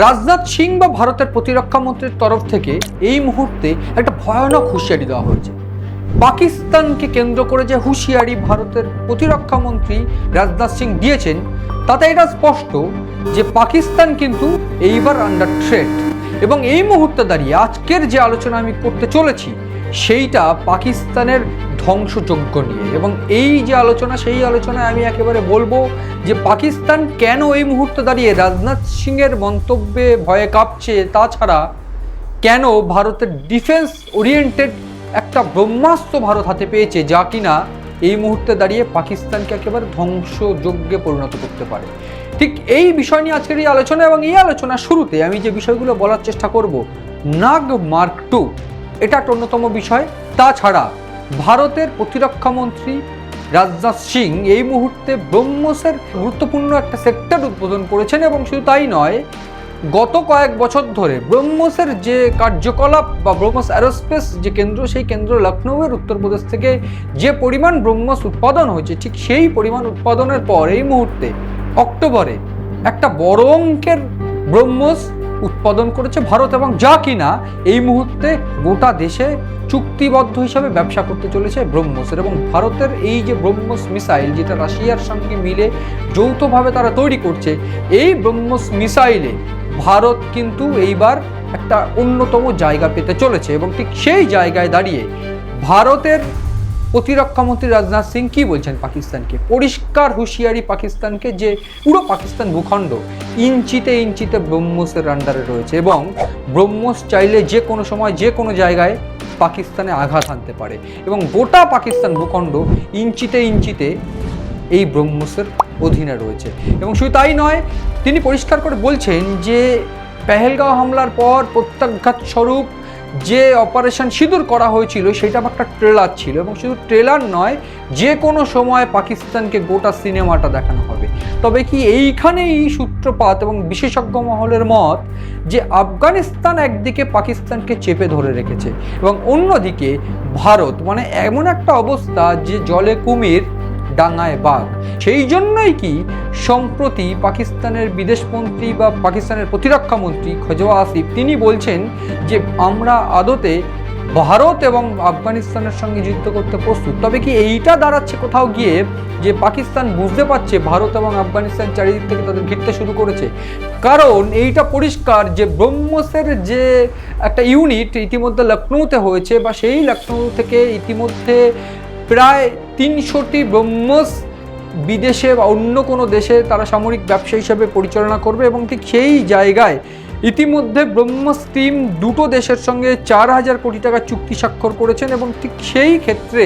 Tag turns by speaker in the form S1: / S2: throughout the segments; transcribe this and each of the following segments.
S1: রাজনাথ সিং বা ভারতের প্রতিরক্ষা মন্ত্রীর তরফ থেকে এই মুহূর্তে একটা ভয়ানক হুঁশিয়ারি দেওয়া হয়েছে। পাকিস্তানকে কেন্দ্র করে যে হুঁশিয়ারি ভারতের প্রতিরক্ষা মন্ত্রী রাজনাথ সিং দিয়েছেন, তাতে এটা স্পষ্ট যে পাকিস্তান কিন্তু এইবার আন্ডার থ্রেট এবং এই মুহূর্তে দাঁড়িয়ে আজকের যে আলোচনা আমি করতে চলেছি, সেইটা পাকিস্তানের ধ্বংসযজ্ঞ নিয়ে। এবং এই যে আলোচনা, সেই আলোচনায় আমি একেবারে বলব যে পাকিস্তান কেন এই মুহূর্তে দাঁড়িয়ে, রাজনাথ সিংয়ের মন্তব্যে ভয়ে কাঁপছে, তাছাড়া কেন ভারতের ডিফেন্স ওরিয়েন্টেড একটা ব্রহ্মাস্ত্র ভারত হাতে পেয়েছে, যা কিনা এই মুহূর্তে দাঁড়িয়ে পাকিস্তানকে একেবারে ধ্বংসযজ্ঞে পরিণত করতে পারে। ঠিক এই বিষয় নিয়ে আজকের এই আলোচনা এবং এই আলোচনার শুরুতে আমি যে বিষয়গুলো বলার চেষ্টা করব নাগ মার্ক টু। এটা একটা অন্যতম বিষয়। তাছাড়া ভারতের প্রতিরক্ষা মন্ত্রী রাজনাথ সিং এই মুহূর্তে ব্রহ্মসের গুরুত্বপূর্ণ একটা সেক্টর উদ্বোধন করেছেন এবং শুধু তাই নয়, গত কয়েক বছর ধরে ব্রহ্মসের যে কার্যকলাপ বা ব্রহ্মস অ্যারোস্পেস যে কেন্দ্র, সেই কেন্দ্র লখনৌয়ের উত্তরপ্রদেশ থেকে যে পরিমাণ ব্রহ্মস উৎপাদন হয়েছে, ঠিক সেই পরিমাণ উৎপাদনের পর এই মুহূর্তে অক্টোবরে একটা বড় অঙ্কের ব্রহ্মস উৎপাদন করেছে ভারত এবং যা কিনা এই মুহূর্তে গোটা দেশে চুক্তিবদ্ধ হিসাবে ব্যবসা করতে চলেছে ব্রহ্মসের এবং ভারতের এই যে ব্রহ্মস মিসাইল যেটা রাশিয়ার সঙ্গে মিলে যৌথভাবে তারা তৈরি করছে, এই ব্রহ্মস মিসাইলে ভারত কিন্তু এইবার একটা অন্যতম জায়গা পেতে চলেছে এবং ঠিক সেই জায়গায় দাঁড়িয়ে ভারতের প্রতিরক্ষা মন্ত্রী রাজনাথ সিং কি বলছেন পাকিস্তানকে? পরিষ্কার হুঁশিয়ারি পাকিস্তানকে যে পুরো পাকিস্তান ভূখণ্ড ইঞ্চিতে ইঞ্চিতে ব্রহ্মসের আন্ডারে রয়েছে এবং ব্রহ্মস চাইলে যে কোনো সময় যে কোনো জায়গায় পাকিস্তানে আঘাত আনতে পারে এবং গোটা পাকিস্তান ভূখণ্ড ইঞ্চিতে ইঞ্চিতে এই ব্রহ্মসের অধীনে রয়েছে। এবং শুধু তাই নয়, তিনি পরিষ্কার করে বলছেন যে পেহেলগাঁও হামলার পর প্রত্যাঘাত স্বরূপ যে অপারেশন সিঁদুর করা হয়েছিল সেটা একটা ট্রেলার ছিল এবং শুধু ট্রেলার নয়, যে কোনো সময় পাকিস্তানকে গোটা সিনেমাটা দেখানো হবে। তবে কি এইখানেই সূত্রপাত এবং বিশেষজ্ঞ মহলের মত যে আফগানিস্তান একদিকে পাকিস্তানকে চেপে ধরে রেখেছে এবং অন্যদিকে ভারত মানে এমন একটা অবস্থা যে জলে কুমির ডাঙায় বাঘ। সেই জন্যই কি সম্প্রতি পাকিস্তানের বিদেশমন্ত্রী বা পাকিস্তানের প্রতিরক্ষা মন্ত্রী খোজওয়া আসিফ, তিনি বলছেন যে আমরা আদতে ভারত এবং আফগানিস্তানের সঙ্গে যুদ্ধ করতে প্রস্তুত। তবে কি এইটা দাঁড়াচ্ছে কোথাও গিয়ে যে পাকিস্তান বুঝতে পারছে ভারত এবং আফগানিস্তান চারিদিক থেকে তাদের ঘিরতে শুরু করেছে? কারণ এইটা পরিষ্কার যে ব্রহ্মসের যে একটা ইউনিট ইতিমধ্যে লখনৌতে হয়েছে বা সেই লখনৌ থেকে ইতিমধ্যে প্রায় তিনশোটি ব্রহ্মস বিদেশে বা অন্য কোনো দেশে তারা সামরিক ব্যবসা হিসাবে পরিচালনা করবে এবং ঠিক সেই জায়গায় ইতিমধ্যে ব্রহ্মস টিম দুটো দেশের সঙ্গে চার হাজার কোটি টাকা চুক্তি স্বাক্ষর করেছেন এবং ঠিক সেই ক্ষেত্রে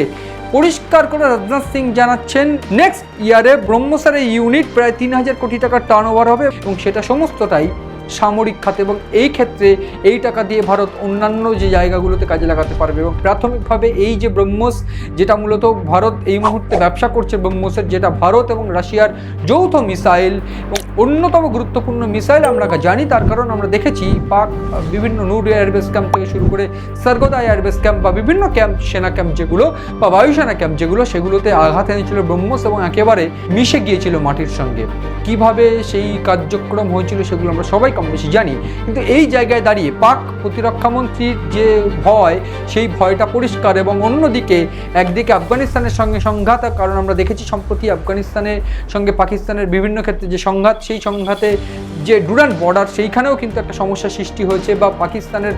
S1: পরিষ্কার করে রাজনাথ সিং জানাচ্ছেন নেক্সট ইয়ারে ব্রহ্মসের এই ইউনিট প্রায় তিন হাজার কোটি টাকার টার্ন হবে এবং সেটা সমস্তটাই সামরিক খাতে এবং এই ক্ষেত্রে এই টাকা দিয়ে ভারত অন্যান্য যে জায়গাগুলোতে কাজে লাগাতে পারবে এবং প্রাথমিকভাবে এই যে ব্রহ্মোস, যেটা মূলত ভারত এই মুহূর্তে ব্যবসা করছে, ব্রহ্মোসের যেটা ভারত এবং রাশিয়ার যৌথ মিসাইল এবং অন্যতম গুরুত্বপূর্ণ মিসাইল আমরা জানি, তার কারণ আমরা দেখেছি পাক, বিভিন্ন নূর এয়ারবেস ক্যাম্প থেকে শুরু করে সর্গদা এয়ারবেস ক্যাম্প বা বিভিন্ন ক্যাম্প, সেনা ক্যাম্প যেগুলো বা বায়ুসেনা ক্যাম্প যেগুলো, সেগুলোতে আঘাত এনেছিল ব্রহ্মস এবং একেবারে মিশে গিয়েছিল মাটির সঙ্গে। কীভাবে সেই কার্যক্রম হয়েছিল সেগুলো আমরা সবাই কম বেশি জানি, কিন্তু এই জায়গায় দাঁড়িয়ে পাক প্রতিরক্ষামন্ত্রীর যে ভয়, সেই ভয়টা পরিষ্কার এবং অন্যদিকে একদিকে আফগানিস্তানের সঙ্গে সংঘাত কারণ আমরা দেখেছি, সম্প্রতি আফগানিস্তানের সঙ্গে পাকিস্তানের বিভিন্ন ক্ষেত্রে যে সংঘাত সেই সংঘাতে যে ডুরান বর্ডার, সেইখানেও কিন্তু একটা সমস্যা সৃষ্টি হয়েছে বা পাকিস্তানের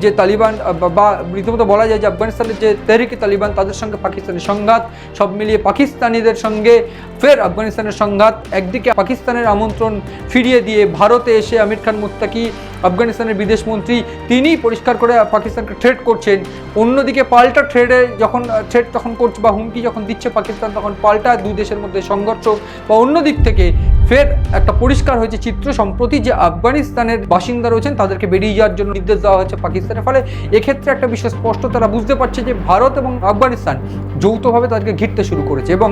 S1: যে তালিবান বা- রীতিমতো বলা যায় যে আফগানিস্তানের যে তেহরিকি তালিবান, তাদের সঙ্গে পাকিস্তানের সংঘাত, সব মিলিয়ে পাকিস্তানিদের সঙ্গে ফের আফগানিস্তানের সংঘাত, একদিকে পাকিস্তানের আমন্ত্রণ ফিরিয়ে দিয়ে ভারতে এসে আমির খান মুত্তাকি, আফগানিস্তানের বিদেশমন্ত্রী তিনি পরিষ্কার করে পাকিস্তানকে থ্রেট করছেন। অন্যদিকে পাল্টা ট্রেডে যখন থ্রেট তখন করছে বা হুমকি যখন দিচ্ছে পাকিস্তান, তখন পাল্টা দুই দেশের মধ্যে সংঘর্ষ বা অন্য দিক থেকে ফের একটা পরিষ্কার হয়েছে চিত্র। সম্প্রতি যে আফগানিস্তানের বাসিন্দা রয়েছেন, তাদেরকে বেরিয়ে যাওয়ার জন্য নির্দেশ দেওয়া হয়েছে পাকিস্তানের। ফলে এক্ষেত্রে একটা বিষয় স্পষ্ট তারা বুঝতে পারছে যে ভারত এবং আফগানিস্তান যৌথভাবে তাদেরকে ঘিরতে শুরু করেছে। এবং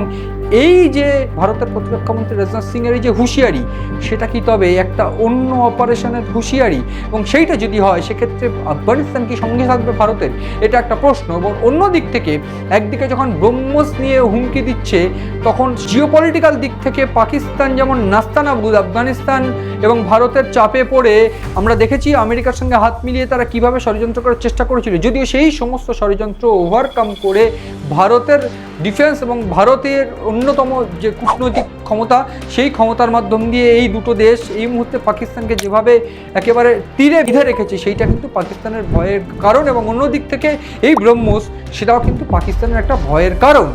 S1: এই যে ভারতের প্রতিরক্ষামন্ত্রী রাজনাথ সিং এর এই যে হুঁশিয়ারি, সেটা কি তবে একটা অন্য অপারেশনের হুঁশিয়ারি? এবং সেইটা যদি হয়, সেক্ষেত্রে আফগানিস্তান কি সঙ্গে থাকবে ভারতের? এটা একটা প্রশ্ন। এবং অন্য দিক থেকে, একদিকে যখন ব্রহ্মস নিয়ে হুমকি দিচ্ছে, তখন জিওপলিটিক্যাল দিক থেকে পাকিস্তান যেমন নাস্তানাবুদ আফগানিস্তান এবং ভারতের চাপে পড়ে আমরা দেখেছি আমেরিকার সঙ্গে হাত মিলিয়ে তারা কীভাবে ষড়যন্ত্র করার চেষ্টা করেছিল। যদিও সেই সমস্ত ষড়যন্ত্র ওভারকাম করে ভারতের ডিফেন্স এবং ভারতের অন্যতম যে কূটনৈতিক ক্ষমতা, সেই ক্ষমতার মাধ্যম দিয়ে এই দুটো দেশ এই মুহূর্তে পাকিস্তানকে যেভাবে একেবারে তীরে বিধে রেখেছে, সেইটা কিন্তু পাকিস্তানের ভয়ের কারণ এবং অন্য দিক থেকে এই ব্রহ্মোস, সেটাও কিন্তু পাকিস্তানের একটা ভয়ের কারণ।